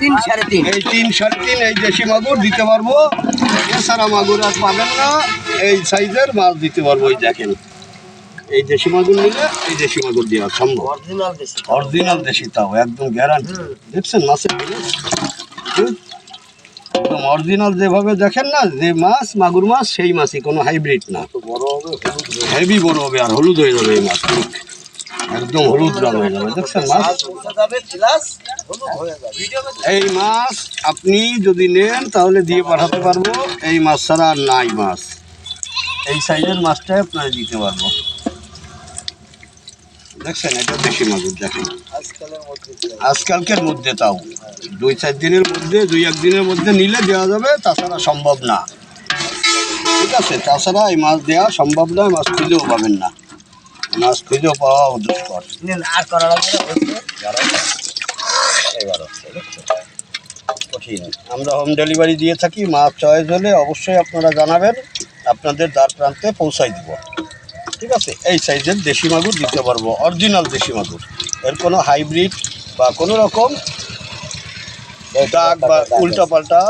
তিন সাড়ে তিন। এই তিন সাড়ে তিন এই দেশি মাগুর দিতে পারব। এছাড়া মাগুর আর পাবেন না। এই সাইজের মাছ দিতে পারব এই দেখেন। এই দেশি মাগুর নিলে এই দেশি মাগুর দেওয়া সম্ভব। অরিজিনাল দেশি তাও। একদম গ্যারান্টি দেখছেন মাছের? একদম অরিজিনাল যেভাবে দেখেন না যে মাছ মাগুর মাছ সেই মাছই কোনো হাইব্রিড না। বড় হবে হেভি বড় হবে আর হলুদ হয়ে যাবে এই মাছ একদম হলুদ রং হয়ে যাবে। দেখছেন মাছ পৌঁছে যাবে প্লাস হলুদ হয়ে যাবে। এই মাছ আপনি যদি নেন তাহলে দিয়ে পাঠাতে পারব। এই মাছ ছাড়া আর নাই মাছ। এই সাইজের মাছটাই আপনারা দিতে পারব। দেখছেন এটা বেশি মাগুর দেখেন। আজকালকের মধ্যে তাও। দুই চার দিনের মধ্যে দুই এক দিনের মধ্যে নিলে দেওয়া যাবে তাছাড়া সম্ভব না। ঠিক আছে তাছাড়া এই মাছ দেওয়া সম্ভব নয় মাছ খুঁজেও পাবেন না। মাছ খুঁজেও পাওয়া দুষ্কর আর করা কঠিন আমরা হোম ডেলিভারি দিয়ে থাকি মাছ চয়েস হলে অবশ্যই আপনারা জানাবেন, আপনাদের দ্বার প্রান্তে পৌঁছাই দিব। ঠিক আছে? এই সাইজের দেশি মাগুর দিতে পারব অরিজিনাল দেশি মাগুর। এর কোনো হাইব্রিড বা কোনো রকম দাগ বা উল্টা পাল্টা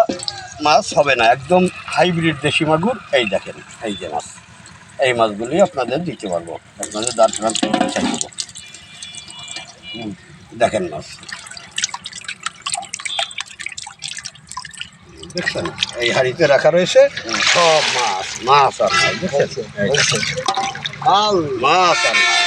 মাছ হবে না, একদম হাইব্রিড দেশি মাগুর। এই দেখেন, এই যে মাছ। এই মাছগুলি আপনাদের দিতে পারব। আপনাদের দাঁত দিব। দেখেন মাছ। দেখছেন? এই হাড়িতে রাখা রয়েছে সব মাছ মাছ আর মাছ দেখছেন? মাছ আর মাছ।